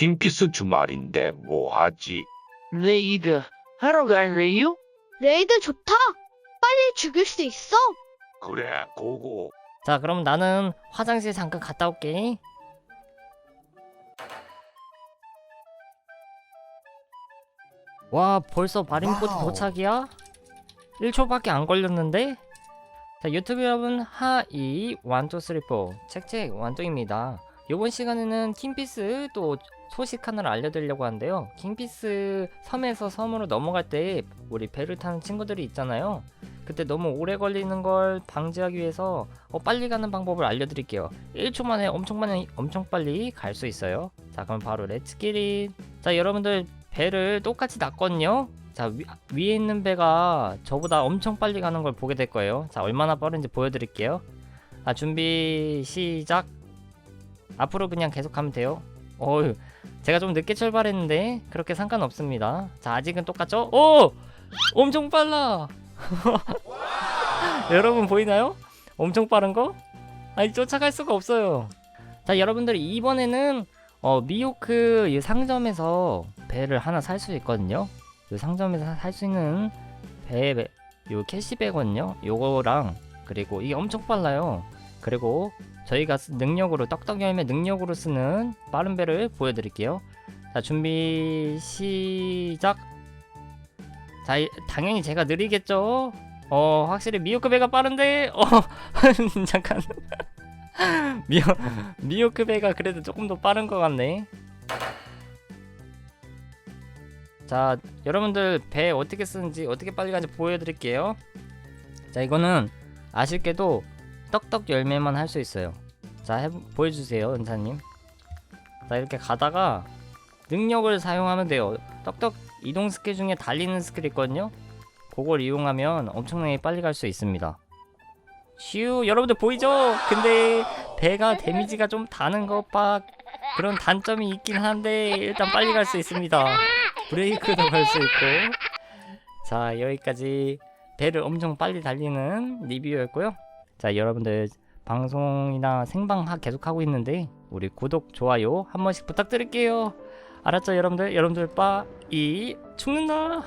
킹피스 주말인데 뭐하지? 레이드 하러 갈래요? 레이드 좋다. 빨리 죽일 수 있어. 그래 고고 자, 그럼 나는 화장실 잠깐 갔다 올게. 와, 벌써 마린포트 도착이야? 1초밖에 안 걸렸는데? 자, 유튜브 여러분, 하이, 원투쓰리포, 책책, 완뚜입니다. 이번 시간에는 킹피스 또 소식 하나를 알려드리려고 하는데요. 킹피스 섬에서 섬으로 넘어갈 때 우리 배를 타는 친구들이 있잖아요. 그때 너무 오래 걸리는 걸 방지하기 위해서 어, 빨리 가는 방법을 알려드릴게요. 1초 만에 엄청 많이 엄청 빨리 갈 수 있어요. 자, 그럼 바로 렛츠기릿. 자, 여러분들 배를 똑같이 놨거든요. 자, 위, 위에 있는 배가 저보다 엄청 빨리 가는 걸 보게 될 거예요. 자, 얼마나 빠른지 보여드릴게요. 자, 준비 시작. 앞으로 그냥 계속 가면 돼요. 어휴, 제가 좀 늦게 출발했는데 그렇게 상관없습니다. 자, 아직은 똑같죠? 오! 엄청 빨라! 여러분 보이나요? 엄청 빠른 거? 아니 쫓아갈 수가 없어요. 자 여러분들 이번에는 어, 미호크 이 상점에서 배를 하나 살 수 있거든요. 이 상점에서 살 수 있는 배, 배, 요 캐시배거든요. 요거랑 그리고 이게 엄청 빨라요. 그리고 저희가 쓰- 능력으로 떡떡 열매 능력으로 쓰는 빠른 배를 보여드릴게요. 자 준비 시작. 자, 이- 당연히 제가 느리겠죠. 어, 확실히 미호크 배가 빠른데, 어, 잠깐. 미호, 미호크 배가 그래도 조금 더 빠른 것 같네. 자, 여러분들 배 어떻게 쓰는지, 어떻게 빨리 가는지 보여드릴게요. 자, 이거는 아쉽게도 떡떡 열매만 할 수 있어요. 자, 해, 보여주세요, 은사님. 자, 이렇게 가다가 능력을 사용하면 돼요. 떡떡 이동 스킬 중에 달리는 스킬이 있거든요. 그걸 이용하면 엄청나게 빨리 갈 수 있습니다. 슈 여러분들 보이죠? 근데 배가 데미지가 좀 다는 것밖 그런 단점이 있긴 한데 일단 빨리 갈 수 있습니다. 브레이크도 걸수 있고 자 여기까지 배를 엄청 빨리 달리는 리뷰였고요. 자 여러분들 방송이나 생방 하- 계속 하고 있는데 우리 구독 좋아요 한 번씩 부탁드릴게요. 알았죠 여러분들? 여러분들 빠이 죽는다.